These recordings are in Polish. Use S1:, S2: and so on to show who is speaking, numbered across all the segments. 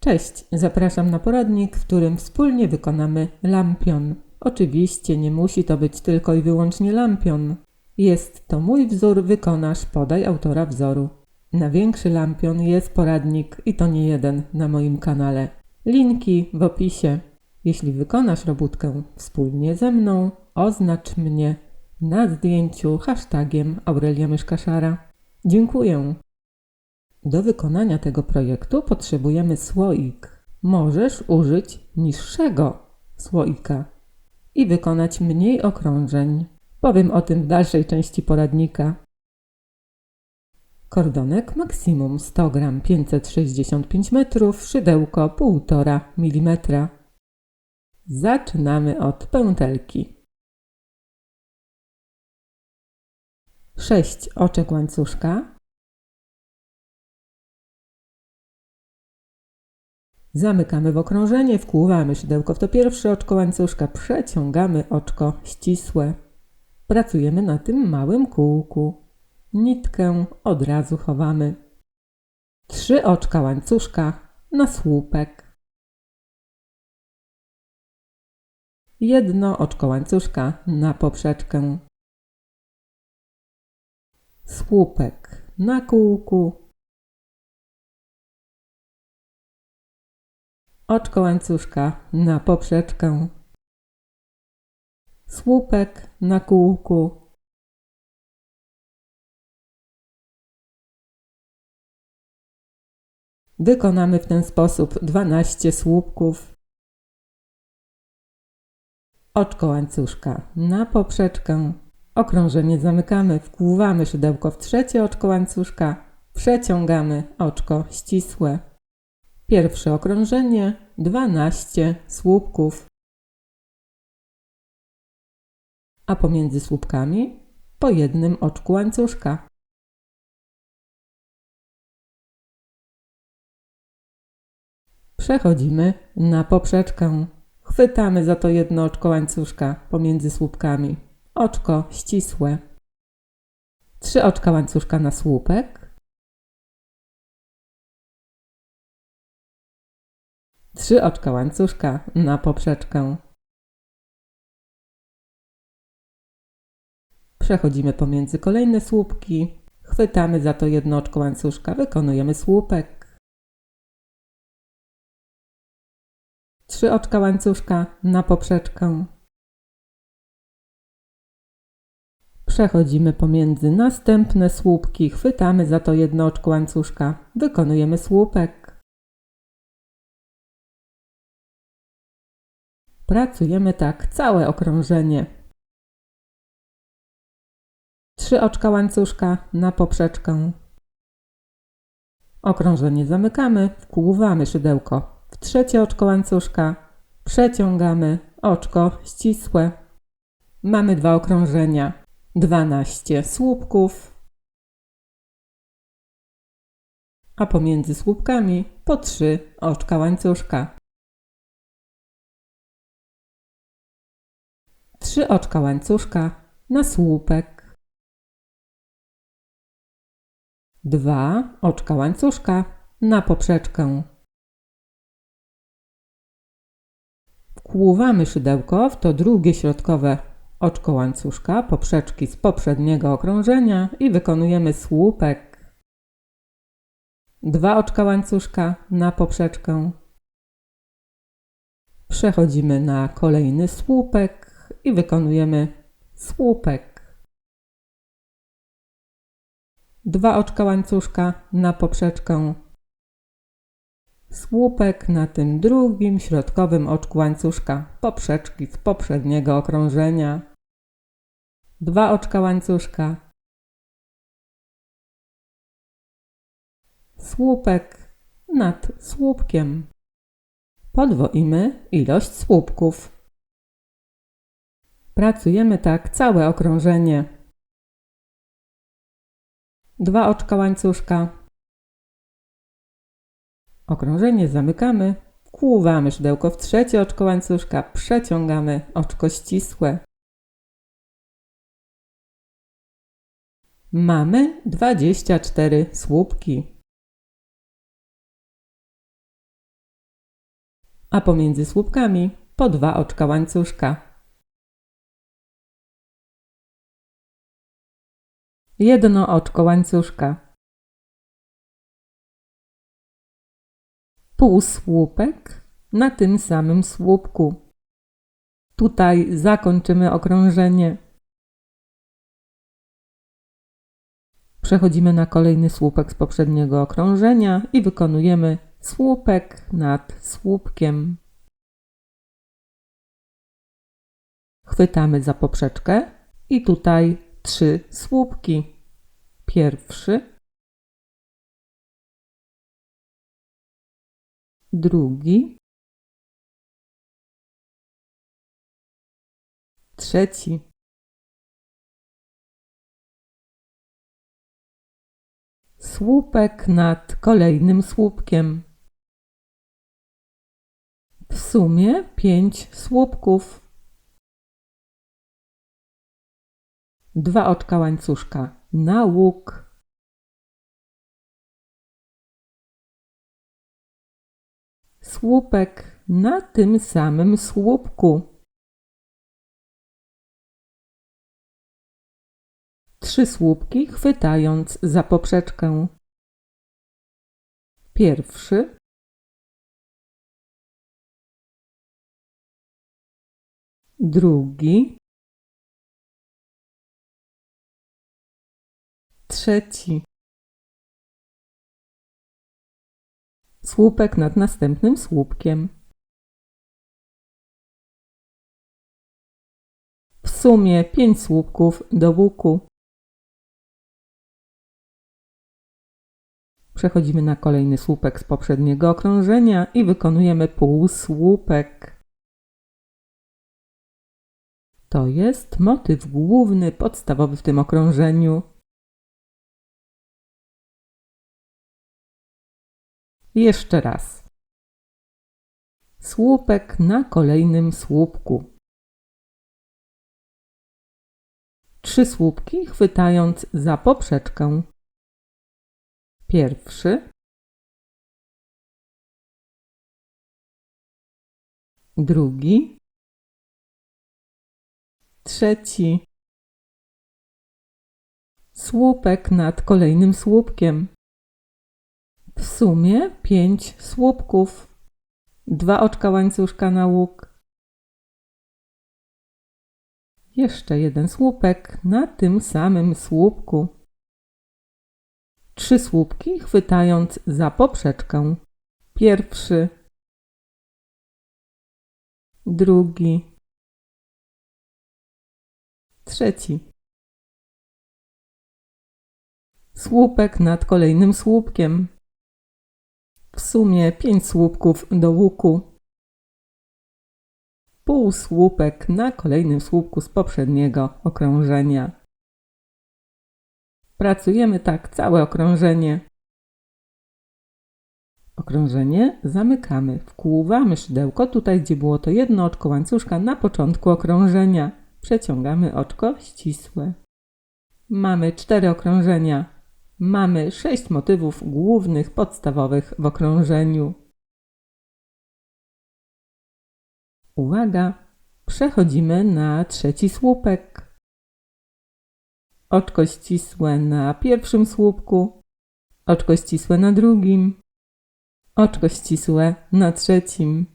S1: Cześć, zapraszam na poradnik, w którym wspólnie wykonamy lampion. Oczywiście nie musi to być tylko i wyłącznie lampion. Jest to mój wzór, wykonasz, podaj autora wzoru. Na większy lampion jest poradnik i to nie jeden na moim kanale. Linki w opisie. Jeśli wykonasz robótkę wspólnie ze mną, oznacz mnie na zdjęciu hashtagiem Aurelia Myszkaszara. Dziękuję. Do wykonania tego projektu potrzebujemy słoik. Możesz użyć niższego słoika i wykonać mniej okrążeń. Powiem o tym w dalszej części poradnika. Kordonek maksimum 100 g 565 metrów, szydełko 1,5 mm. Zaczynamy od pętelki. 6 oczek łańcuszka, Zamykamy w okrążenie, wkłuwamy szydełko w to pierwsze oczko łańcuszka, przeciągamy oczko ścisłe. Pracujemy na tym małym kółku. Nitkę od razu chowamy. Trzy oczka łańcuszka na słupek. Jedno oczko łańcuszka na poprzeczkę. Słupek na kółku. Oczko łańcuszka na poprzeczkę, słupek na kółku, Wykonamy w ten sposób 12 słupków. Oczko łańcuszka na poprzeczkę. Okrążenie zamykamy, wkłuwamy szydełko w trzecie oczko łańcuszka, przeciągamy oczko ścisłe. Pierwsze okrążenie 12 słupków, a pomiędzy słupkami po jednym oczku łańcuszka. Przechodzimy na poprzeczkę. Chwytamy za to jedno oczko łańcuszka pomiędzy słupkami. Oczko ścisłe. Trzy oczka łańcuszka na słupek. Trzy oczka łańcuszka na poprzeczkę. Przechodzimy pomiędzy kolejne słupki. Chwytamy za to jedno oczko łańcuszka, wykonujemy słupek. Trzy oczka łańcuszka na poprzeczkę. Przechodzimy pomiędzy następne słupki, chwytamy za to jedno oczko łańcuszka, wykonujemy słupek. Pracujemy tak całe okrążenie. Trzy oczka łańcuszka na poprzeczkę. Okrążenie zamykamy, wkłuwamy szydełko w trzecie oczko łańcuszka, przeciągamy oczko ścisłe. Mamy dwa okrążenia, 12 słupków, a pomiędzy słupkami po trzy oczka łańcuszka. Trzy oczka łańcuszka na słupek, dwa oczka łańcuszka na poprzeczkę. Wkłuwamy szydełko w to drugie środkowe oczko łańcuszka, poprzeczki z poprzedniego okrążenia i wykonujemy słupek. Dwa oczka łańcuszka na poprzeczkę. Przechodzimy na kolejny słupek i wykonujemy słupek. Dwa oczka łańcuszka na poprzeczkę. Słupek na tym drugim środkowym oczku łańcuszka, poprzeczki z poprzedniego okrążenia. Dwa oczka łańcuszka. Słupek nad słupkiem. Podwoimy ilość słupków. Pracujemy tak całe okrążenie. Dwa oczka łańcuszka. Okrążenie zamykamy, wkłuwamy szydełko w trzecie oczko łańcuszka, przeciągamy oczko ścisłe. Mamy 24 słupki. a pomiędzy słupkami po dwa oczka łańcuszka. Jedno oczko łańcuszka. Półsłupek na tym samym słupku. Tutaj zakończymy okrążenie. Przechodzimy na kolejny słupek z poprzedniego okrążenia i wykonujemy słupek nad słupkiem. Chwytamy za poprzeczkę i tutaj trzy słupki. Pierwszy, drugi, trzeci. Słupek nad kolejnym słupkiem. W sumie pięć słupków. Dwa oczka łańcuszka na łuk. Słupek na tym samym słupku. Trzy słupki chwytając za poprzeczkę. Pierwszy. Drugi. Trzeci. Słupek nad następnym słupkiem. W sumie pięć słupków do łuku. Przechodzimy na kolejny słupek z poprzedniego okrążenia i wykonujemy półsłupek. To jest motyw główny, podstawowy w tym okrążeniu. Jeszcze raz. Słupek na kolejnym słupku. Trzy słupki chwytając za poprzeczkę. Pierwszy. Drugi. Trzeci. Słupek nad kolejnym słupkiem. W sumie pięć słupków. Dwa oczka łańcuszka na łuk. Jeszcze jeden słupek na tym samym słupku. Trzy słupki chwytając za poprzeczkę. Pierwszy. Drugi. Trzeci. Słupek nad kolejnym słupkiem. W sumie pięć słupków do łuku. Półsłupek na kolejnym słupku z poprzedniego okrążenia. Pracujemy tak całe okrążenie. Okrążenie zamykamy, wkłuwamy szydełko tutaj, gdzie było to jedno oczko łańcuszka na początku okrążenia. Przeciągamy oczko ścisłe. Mamy cztery okrążenia. Mamy sześć motywów głównych, podstawowych w okrążeniu. Uwaga! Przechodzimy na trzeci słupek. Oczko ścisłe na pierwszym słupku, oczko ścisłe na drugim, oczko ścisłe na trzecim.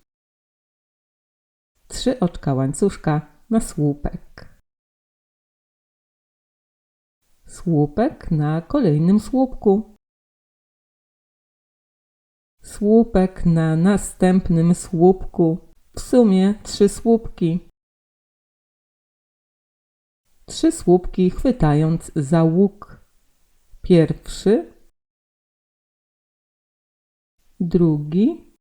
S1: Trzy oczka łańcuszka na słupek słupek na kolejnym słupku. Słupek na następnym słupku. W sumie trzy słupki. Trzy słupki chwytając za łuk. Pierwszy, drugi,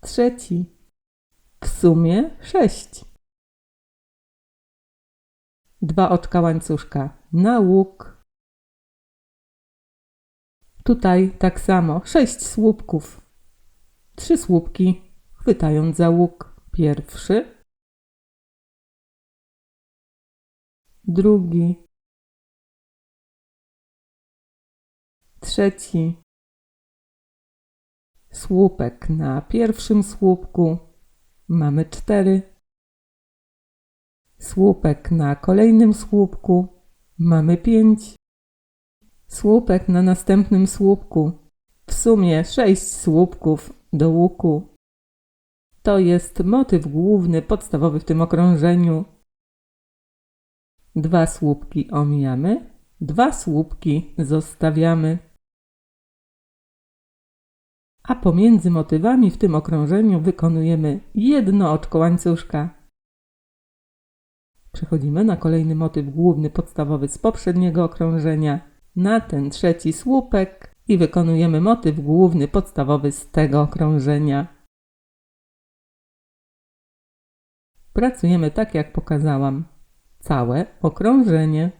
S1: trzeci. W sumie sześć dwa oczka łańcuszka na łuk. Tutaj tak samo sześć słupków. Trzy słupki, chwytając za łuk. Pierwszy, drugi, trzeci, Słupek na pierwszym słupku. Mamy cztery. Słupek na kolejnym słupku. Mamy pięć. Słupek na następnym słupku. W sumie sześć słupków do łuku. To jest motyw główny, podstawowy w tym okrążeniu. Dwa słupki omijamy, dwa słupki zostawiamy. A pomiędzy motywami w tym okrążeniu wykonujemy jedno oczko łańcuszka. Przechodzimy na kolejny motyw główny, podstawowy z poprzedniego okrążenia, na ten trzeci słupek i wykonujemy motyw główny, podstawowy z tego okrążenia. Pracujemy tak, jak pokazałam. Całe okrążenie.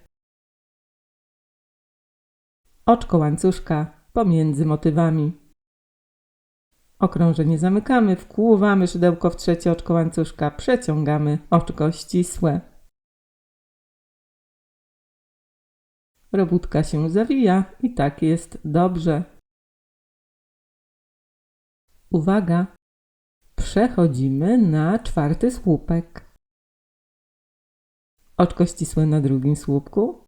S1: Oczko łańcuszka pomiędzy motywami. Okrążenie zamykamy, wkłuwamy szydełko w trzecie oczko łańcuszka, przeciągamy oczko ścisłe. Robótka się zawija i tak jest dobrze. Uwaga! Przechodzimy na czwarty słupek. Oczko ścisłe na drugim słupku.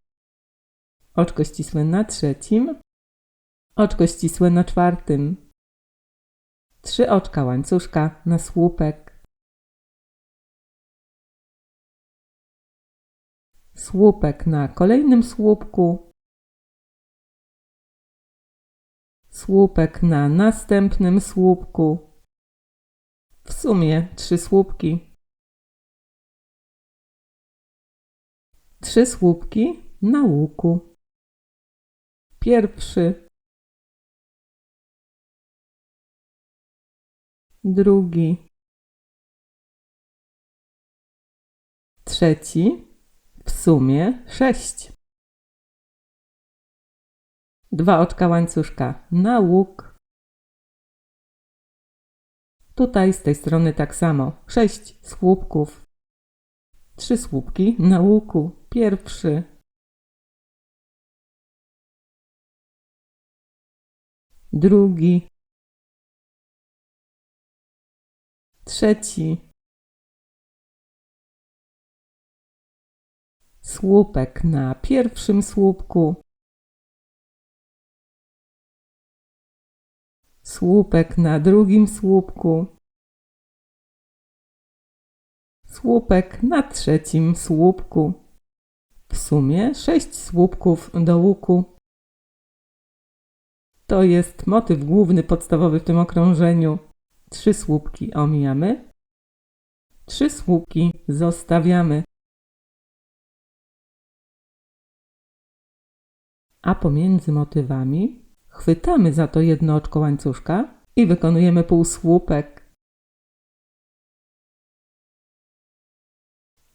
S1: Oczko ścisłe na trzecim. Oczko ścisłe na czwartym. Trzy oczka łańcuszka na słupek. Słupek na kolejnym słupku. Słupek na następnym słupku. W sumie trzy słupki. Trzy słupki na łuku. Pierwszy. Drugi. Trzeci. W sumie sześć. Dwa oczka łańcuszka na łuk. Tutaj z tej strony tak samo. Sześć słupków. Trzy słupki na łuku. Pierwszy. Drugi. Trzeci. Słupek na pierwszym słupku. Słupek na drugim słupku. Słupek na trzecim słupku. W sumie sześć słupków do łuku. To jest motyw główny, podstawowy w tym okrążeniu. Trzy słupki omijamy. Trzy słupki zostawiamy. A pomiędzy motywami chwytamy za to jedno oczko łańcuszka i wykonujemy półsłupek.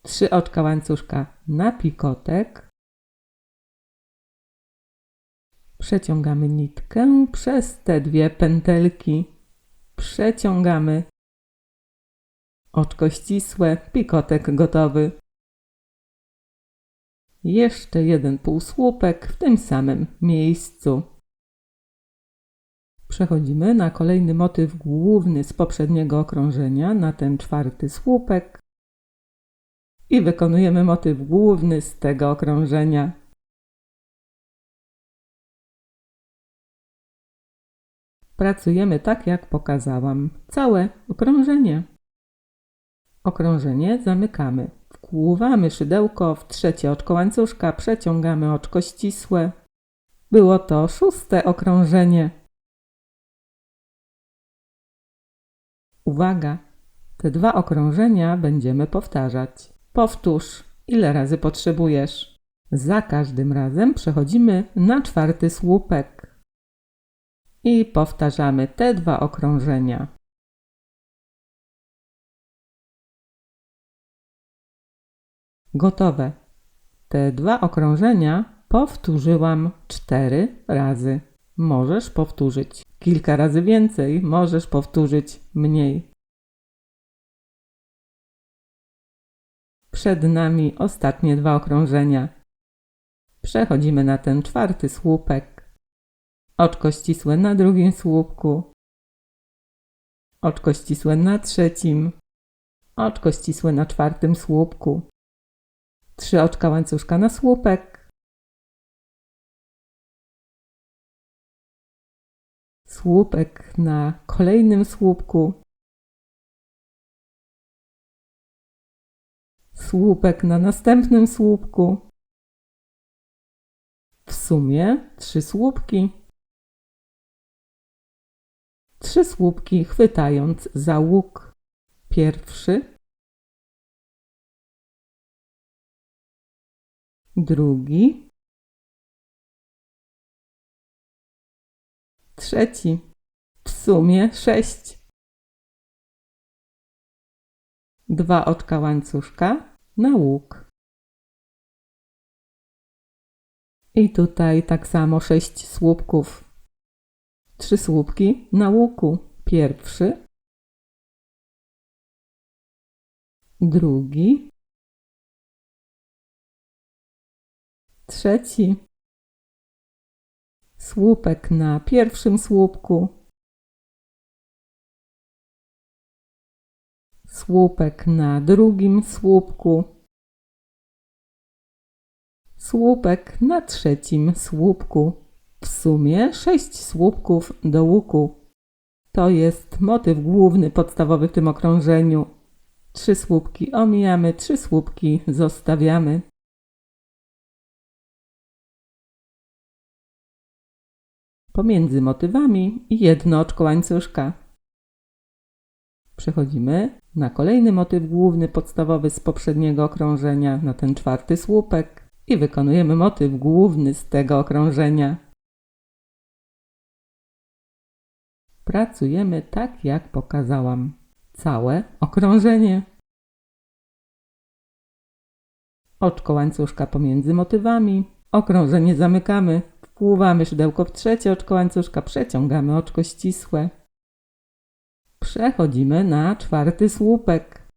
S1: Trzy oczka łańcuszka na pikotek. Przeciągamy nitkę przez te dwie pętelki. Przeciągamy. Oczko ścisłe, pikotek gotowy. Jeszcze jeden półsłupek w tym samym miejscu. Przechodzimy na kolejny motyw główny z poprzedniego okrążenia, na ten czwarty słupek i wykonujemy motyw główny z tego okrążenia. Pracujemy tak, jak pokazałam. Całe okrążenie. Okrążenie zamykamy. Wkłuwamy szydełko w trzecie oczko łańcuszka, przeciągamy oczko ścisłe. Było to szóste okrążenie. Uwaga! Te dwa okrążenia będziemy powtarzać. Powtórz, ile razy potrzebujesz. Za każdym razem przechodzimy na czwarty słupek. I powtarzamy te dwa okrążenia. Gotowe. Te dwa okrążenia powtórzyłam cztery razy. Możesz powtórzyć kilka razy więcej, możesz powtórzyć mniej. Przed nami ostatnie dwa okrążenia. Przechodzimy na ten czwarty słupek. Oczko ścisłe na drugim słupku. oczko ścisłe na trzecim, oczko ścisłe na czwartym słupku, trzy oczka łańcuszka na słupek, słupek na kolejnym słupku, słupek na następnym słupku, w sumie trzy słupki. Trzy słupki chwytając za łuk. Pierwszy, drugi, trzeci. W sumie sześć. Dwa oczka łańcuszka na łuk. I tutaj tak samo sześć słupków. Trzy słupki na łuku. Pierwszy, drugi, trzeci. Słupek na pierwszym słupku. Słupek na drugim słupku słupek na trzecim słupku. W sumie sześć słupków do łuku. To jest motyw główny, podstawowy w tym okrążeniu. Trzy słupki omijamy, trzy słupki zostawiamy. Pomiędzy motywami jedno oczko łańcuszka. Przechodzimy na kolejny motyw główny, podstawowy z poprzedniego okrążenia, na ten czwarty słupek i wykonujemy motyw główny z tego okrążenia. Pracujemy tak, jak pokazałam. Całe okrążenie. Oczko łańcuszka pomiędzy motywami. Okrążenie zamykamy. Wpływamy szydełko w trzecie oczko łańcuszka. Przeciągamy oczko ścisłe. Przechodzimy na czwarty słupek.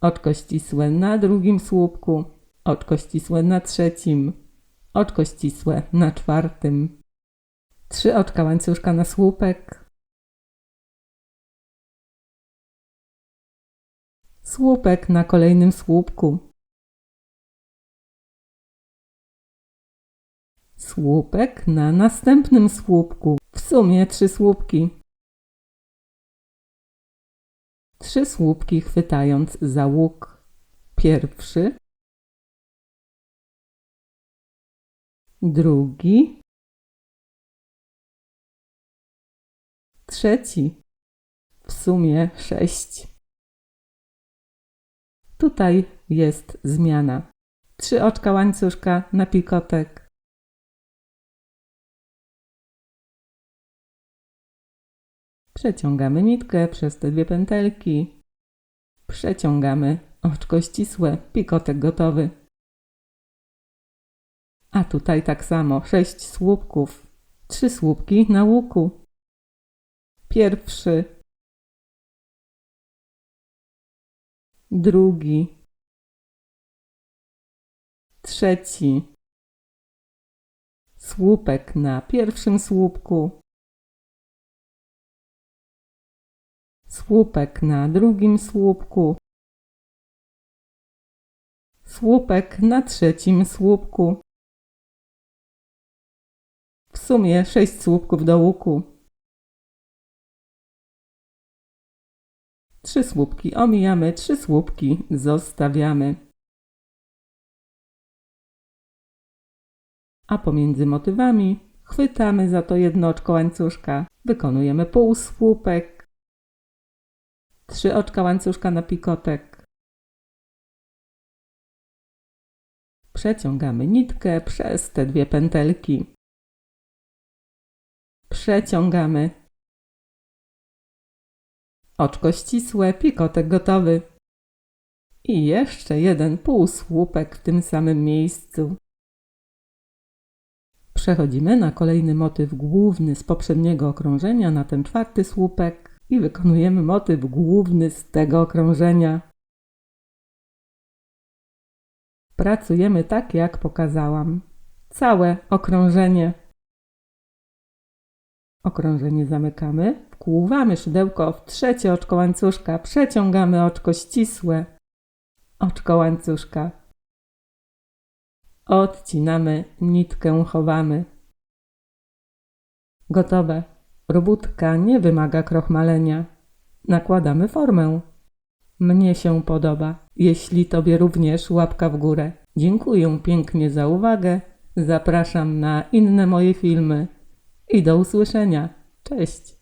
S1: Oczko ścisłe na drugim słupku oczko ścisłe na trzecim, oczko ścisłe na czwartym, trzy oczka łańcuszka na słupek, słupek na kolejnym słupku, słupek na następnym słupku, w sumie trzy słupki. Trzy słupki chwytając za łuk. Pierwszy, drugi, trzeci, w sumie sześć. Tutaj jest zmiana. Trzy oczka łańcuszka na pikotek. Przeciągamy nitkę przez te dwie pętelki. Przeciągamy oczko ścisłe, pikotek gotowy. A tutaj tak samo, sześć słupków, trzy słupki na łuku. Pierwszy, drugi, trzeci, słupek na pierwszym słupku, słupek na drugim słupku, słupek na trzecim słupku sumie sześć słupków do łuku. Trzy słupki omijamy, trzy słupki zostawiamy. A pomiędzy motywami chwytamy za to jedno oczko łańcuszka. Wykonujemy półsłupek. Trzy oczka łańcuszka na pikotek. Przeciągamy nitkę przez te dwie pętelki przeciągamy. Oczko ścisłe, pikotek gotowy. I jeszcze jeden półsłupek w tym samym miejscu. Przechodzimy na kolejny motyw główny z poprzedniego okrążenia na ten czwarty słupek i wykonujemy motyw główny z tego okrążenia. Pracujemy tak, jak pokazałam. Całe okrążenie. Okrążenie zamykamy, wkłuwamy szydełko w trzecie oczko łańcuszka, przeciągamy oczko ścisłe, oczko łańcuszka. Odcinamy, nitkę chowamy. Gotowe. Robótka nie wymaga krochmalenia. Nakładamy formę. Mnie się podoba. Jeśli Tobie również łapka w górę. Dziękuję pięknie za uwagę. Zapraszam na inne moje filmy. I do usłyszenia. Cześć.